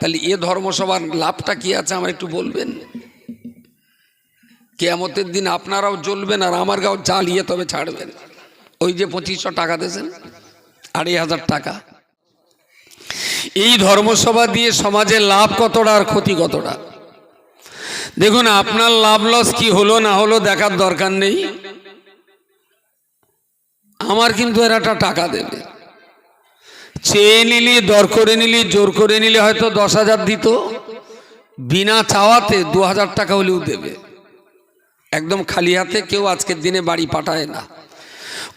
তাহলে এ ধর্মসভার লাভটা কি আছে আমার একটু বলবেন? কেয়ামতের দিন আপনারাও জ্বলবেন আর আমার গাও জ্বালিয়ে তবে ছাড়বেন। ওই যে পঁচিশশো টাকা দিয়েছেন, আড়াই হাজার টাকা। এই ধর্মসভা দিয়ে সমাজের লাভ কতটা আর ক্ষতি কতটা? দেখুন, আপনার লাভ লস কি হলো না হলো দেখার দরকার নেই। আমার কিন্তু এরা টাকা দেবে। চেয়ে নিলি, দর করে নিলি, জোর করে নিলে হয়তো দশ হাজার দিত। বিনা চাওয়াতে দু হাজার টাকা হলেও দেবে। একদম খালি হাতে কেউ আজকের দিনে বাড়ি পাঠায় না।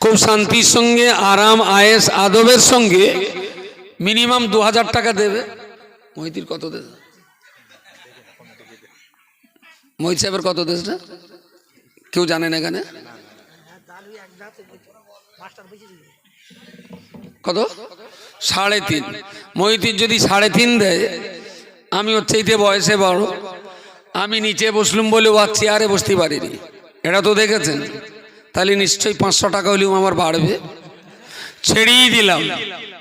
খুব শান্তির সঙ্গে, আরাম, আয়েস, আদবের সঙ্গে মিনিমাম দু হাজার টাকা দেবে। মহিতির কত দেশ মহিত সাহেবের কত দেশটা কেউ জানে না এখানে? কত? সাড়ে তিন। মহিতির যদি সাড়ে তিন দেয়, আমি ওর চাইতে বয়সে বড়। আমি নিচে বসলুম বলে ও আর চেয়ারে বসতে পারিনি। এটা তো দেখেছেন? তাহলে নিশ্চয়ই পাঁচশো টাকা হলেও আমার বাড়বে। ছেড়েই দিলাম।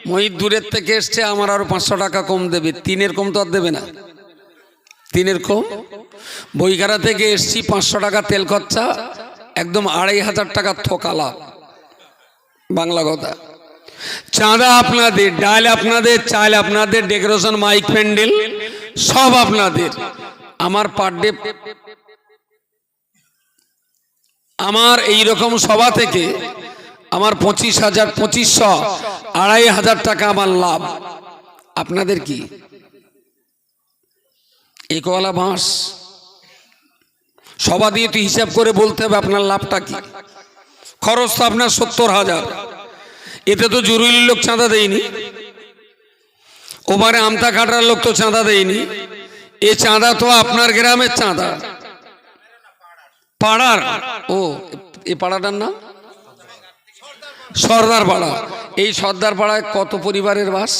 মহিত দূরের থেকে এসছে, আমার আরও পাঁচশো টাকা কম দেবে। তিনের কম তো আর দেবে না। তিনের কম? বইকারা থেকে এসছি, পাঁচশো টাকা তেল খরচা, একদম আড়াই হাজার টাকা থোকালা। বাংলা কথা। চাঁদা আপনাদের, ডাল আপনাদের, চাল আপনাদের, ডেকোরেশন, মাইক, প্যান্ডেল, সব আপনাদের। আমার পার ডে আমার এই রকম সভা থেকে আমার পঁচিশ হাজার, পঁচিশশো, আড়াই হাজার টাকা আমার লাভ। আপনাদের কি? একওয়ালা বাঁশ। সভা দিয়ে তো হিসাব করে বলতে হবে আপনার লাভটা কি? খরচ তো আপনার সত্তর হাজার। এতে তো জরুরি লোক চাঁদা দেয়নি। ওবারে আমতা কাটার লোক তো চাঁদা দেয়নি। এ চাঁদা তো আপনার গ্রামের চাঁদা। পাড়ার। ও, এ পাড়াটার নাম? সর্দার পাড়া। এই সর্দার পাড়ায় কত পরিবারের বাস?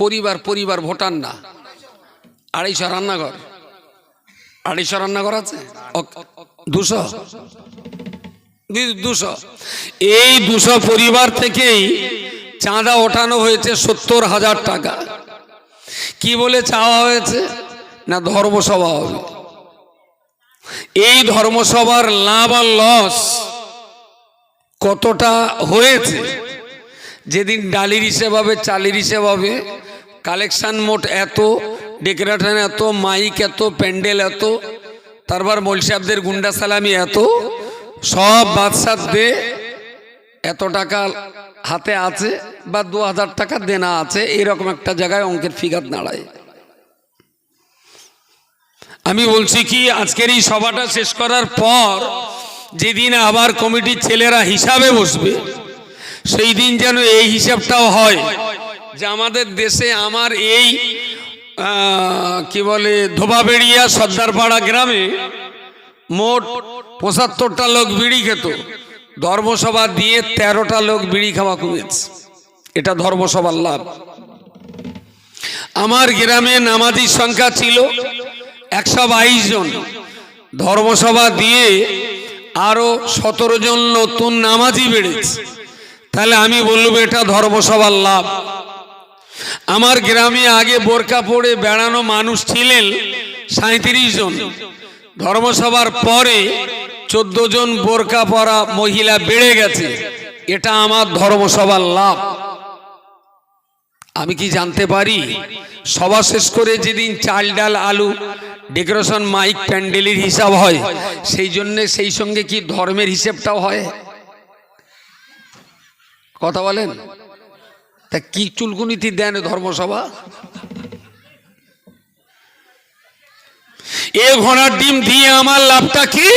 পরিবার পরিবার, ভোটার না। আড়াইশো রান্নাঘর। আড়াইশো রান্নাঘর আছে? দুশো? দুশো। এই দুশো পরিবার থেকেই চাঁদা ওঠানো হয়েছে সত্তর হাজার টাকা। কি বলে চাওয়া হয়েছে? না ধর্মসভা হবে। এই ধর্মসভার লাভ আর লস কতটা হয়েছে? যেদিন ডালির হিসেব হবে, চালির হিসেব হবে, কালেকশন মোট এত ডেকোরেশন এত, মাইক এত, প্যান্ডেল এত, তারপর মলসাবদের গুন্ডা সালামি এত সব বাদশাহ দে এত টাকা হাতে আছে বা দু হাজার টাকা দেনা আছে, এরকম একটা জায়গায় অঙ্কের ফিগার দাঁড়ায়। আমি বলছি কি, আজকের এই সভাটা শেষ করার পর যেদিন আবার কমিটির ছেলেরা হিসাবে বসবে, সেই দিন যেন এই হিসাবটাও হয় যে আমাদের দেশে আমার এই কি বলে, ধোবাবেড়িয়া সর্দারপাড়া গ্রামে মোট পঁচাত্তরটা লোক বিড়ি খেত। ধর্মসভা দিয়ে তেরোটা লোক বিড়ি খাওয়া কমেছে এটা ধর্মসভার লাভ। আমার গ্রামে নামাজির সংখ্যা ছিল একশো বাইশ জন। ধর্মসভা দিয়ে আরও সতেরো জন নতুন নামাজি বেড়েছে। তাহলে আমি বলব এটা ধর্মসভার লাভ। আমার গ্রামে আগে বোরকা পড়ে বেড়ানো মানুষ ছিলেন সাঁত্রিশ জন। ধর্মসভার পরে চোদ্দ জন বোরকা পরা মহিলা বেড়ে গেছে। এটা আমার ধর্মসভার লাভ। আমি কি জানতে পারি? সভা শেষ করে যেদিন চাল, ডাল, আলু, ডেকোরেশন, মাইক, প্যান্ডেলের হিসাব হয়, সেই জন্য সেই সঙ্গে কি ধর্মের হিসেবটাও হয়? কথা বলেন। তা কি চুলকুনিতি দেন ধর্মসভা? এ ঘোড়ার ডিম দিয়ে আমার লাভটা কি?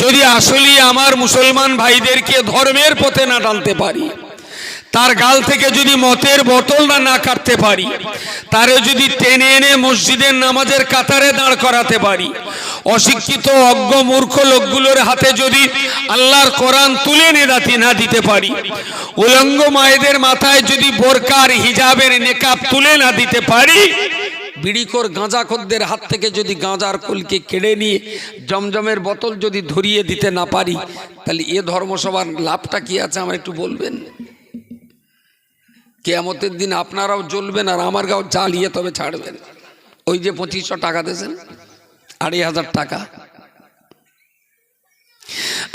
যদি আসলে আমার মুসলমান ভাইদেরকে ধর্মের পথে না টানতে পারি, তার গাল থেকে যদি মতের বোতল না না কাটতে পারি, তারে যদি টেনে এনে মসজিদের নামাজের কাতারে দাঁড় করাতে পারি, অশিক্ষিত, অজ্ঞ, মূর্খ লোকগুলোর হাতে যদি আল্লাহর কোরআন তুলে নেদাতি না দিতে পারি, উলঙ্গ মায়েদের মাথায় যদি বোরকার হিজাবের নেকাব তুলে না দিতে পারি বিড়িকর গাঁজাখোরদের হাত থেকে যদি গাঁজার কলকে কেড়ে নিয়ে জমজমের বোতল যদি ধরিয়ে দিতে না পারি, তাহলে এ ধর্মসভার লাভটা কি আছে আমার একটু বলবেন? কেয়ামতের দিন আপনারাও জ্বলবেন আর আমার গাও জ্বালিয়ে তবে ছাড়বেন। ওই যে পঁচিশশো টাকা দিয়েছেন আড়াই হাজার টাকা।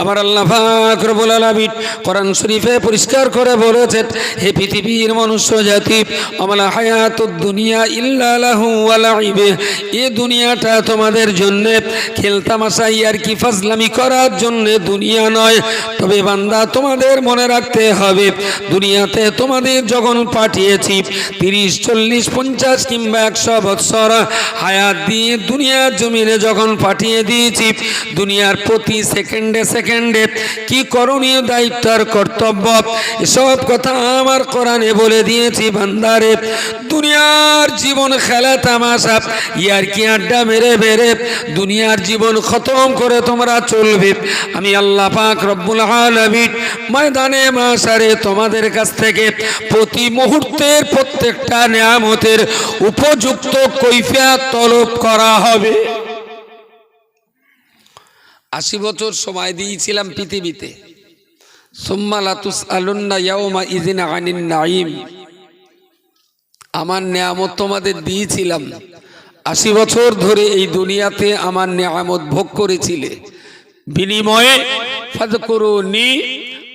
আমার আল্লাহ পাক রব্বুল কোরআন শরীফে পরিষ্কার করে বলেছেন, হে পৃথিবীর মনুষ্য জাতি, আমলা হায়াতুদ দুনিয়া লাহু এ দুনিয়াটা তোমাদের জন্য খেলতামাশাই আর কি ফাজলামি করার জন্য দুনিয়া নয়। তবে বান্দা, তোমাদের মনে রাখতে হবে, দুনিয়াতে তোমাদের যখন পাঠিয়েছি, তিরিশ, চল্লিশ, পঞ্চাশ কিংবা একশো বৎসর হায়াত দিয়ে দুনিয়ার জমিনে যখন পাঠিয়ে দিয়েছি, দুনিয়ার প্রতি সেকেন্ডে সেকেন্ডে কি করণীয় দায়িত্ব আর কর্তব্য? এসব কথা আমার কোরআনে বলে দিয়েছি বান্দারে দুনিয়ার জীবন খেলা তামাশা, ইয়ার কি আড্ডা মেরে বেড়ে? দুনিয়ার জীবন খতম করে তোমরা চলবে। আমি আল্লাহ পাক রব্বুল আলামিন ময়দানে মাসারে তোমাদের কাছ থেকে প্রতি মুহূর্তের প্রত্যেকটা নিয়ামতের উপযুক্ত কৈফিয়ত তলব করা হবে। আশি বছর সময় দিয়েছিলাম পৃথিবীতে। ইদিন আমার নিয়ামত তোমাদের দিয়েছিলাম। আশি বছর ধরে এই দুনিয়াতে আমার নিয়ামত ভোগ করেছিলে। বিনিময়ে ফাদকুরুনি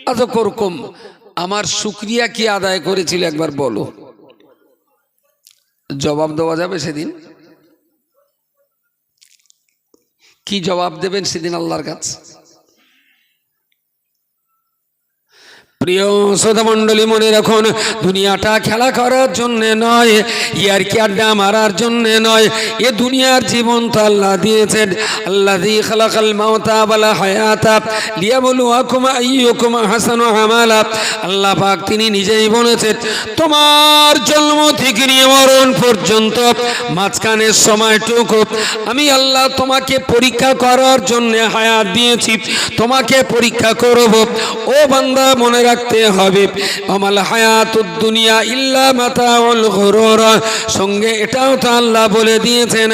আযকুরকুম। আমার শুক্রিয়া কি আদায় করেছিল একবার বলো। জবাব দেওয়া যাবে সেদিন? কি জবাব দেবেন সেদিন আল্লাহর কাছে? প্রিয় শ্রোতা মণ্ডলী মনে রাখুন, দুনিয়াটা খেলা করার জন্য নয়, ইয়ার কি আড্ডা মারার জন্য নয়, এ দুনিয়ার জীবন তো আল্লাহ দিয়েছেন। আল্লাহ দি খালাকাল মাওতা বালা হায়াতা লিয়াবলুয়াকুম আইয়ুকুম হাসানু আমালা। আল্লাহ পাক তিনি নিজেই বলেছেন, তোমার জন্ম থেকে নিয়ে মরণ পর্যন্ত মাঝখানের সময়টুকু আমি আল্লাহ তোমাকে পরীক্ষা করার জন্য হায়াত দিয়েছি, তোমাকে পরীক্ষা করব। ও বান্দা, মনে রাখতে হবে। আমাল হায়াতুদ দুনিয়া ইল্লা মাতাউল গুরুর। সঙ্গে এটাও তো আল্লাহ বলে দিয়েছেন,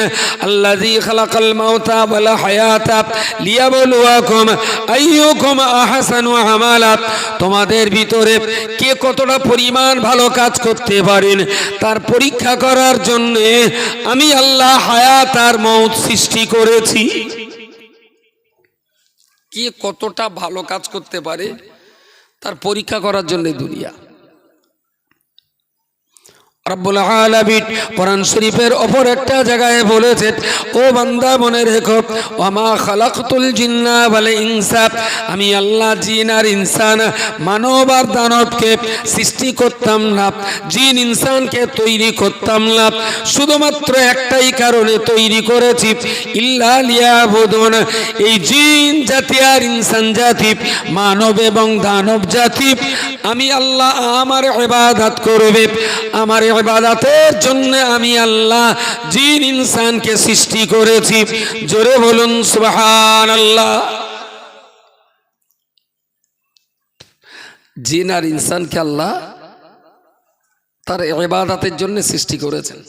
আল্লাযী খালাকাল মাউতা ওয়াল হায়াতা লিয়াবলুয়াকুম আইয়ুকুম আহসানু আমালা। তোমাদের ভিতরে কে কতটা পরিমাণ ভালো কাজ করতে পারেন, তার পরীক্ষা করার জন্য আমি আল্লাহ হায়াত আর মৌত সৃষ্টি করেছি। কে কতটা ভালো কাজ করতে পারে তার পরীক্ষা করার জন্য দুনিয়া। রব্বুল আলামিন কোরআন শরীফের অপর একটা জায়গায় বলেছেন, ও বান্দা, মনে রেখো ওমা খালাকতুল জিন্না ওয়াল ইনসা, আমি আল্লাহ জিন আর ইনসান, মানব আর দানবকে সৃষ্টি করতাম না, জিন ইনসানকে তৈরি করতাম না, শুধুমাত্র একটাই কারণে তৈরি করেছি, ইল্লা লিয়াবুদুন, এই জিন জাতি আর ইনসান জাতি, মানব এবং দানব জাতি, আমি আল্লাহ আমার ইবাদত করবে, আমার ইবাদতের জন্য আমি আল্লাহ জিন ইনসানকে সৃষ্টি করেছি। জোরে বলুন সুবাহান আল্লাহ জিন আর ইনসানকে আল্লাহ তার ইবাদতের জন্য সৃষ্টি করেছেন।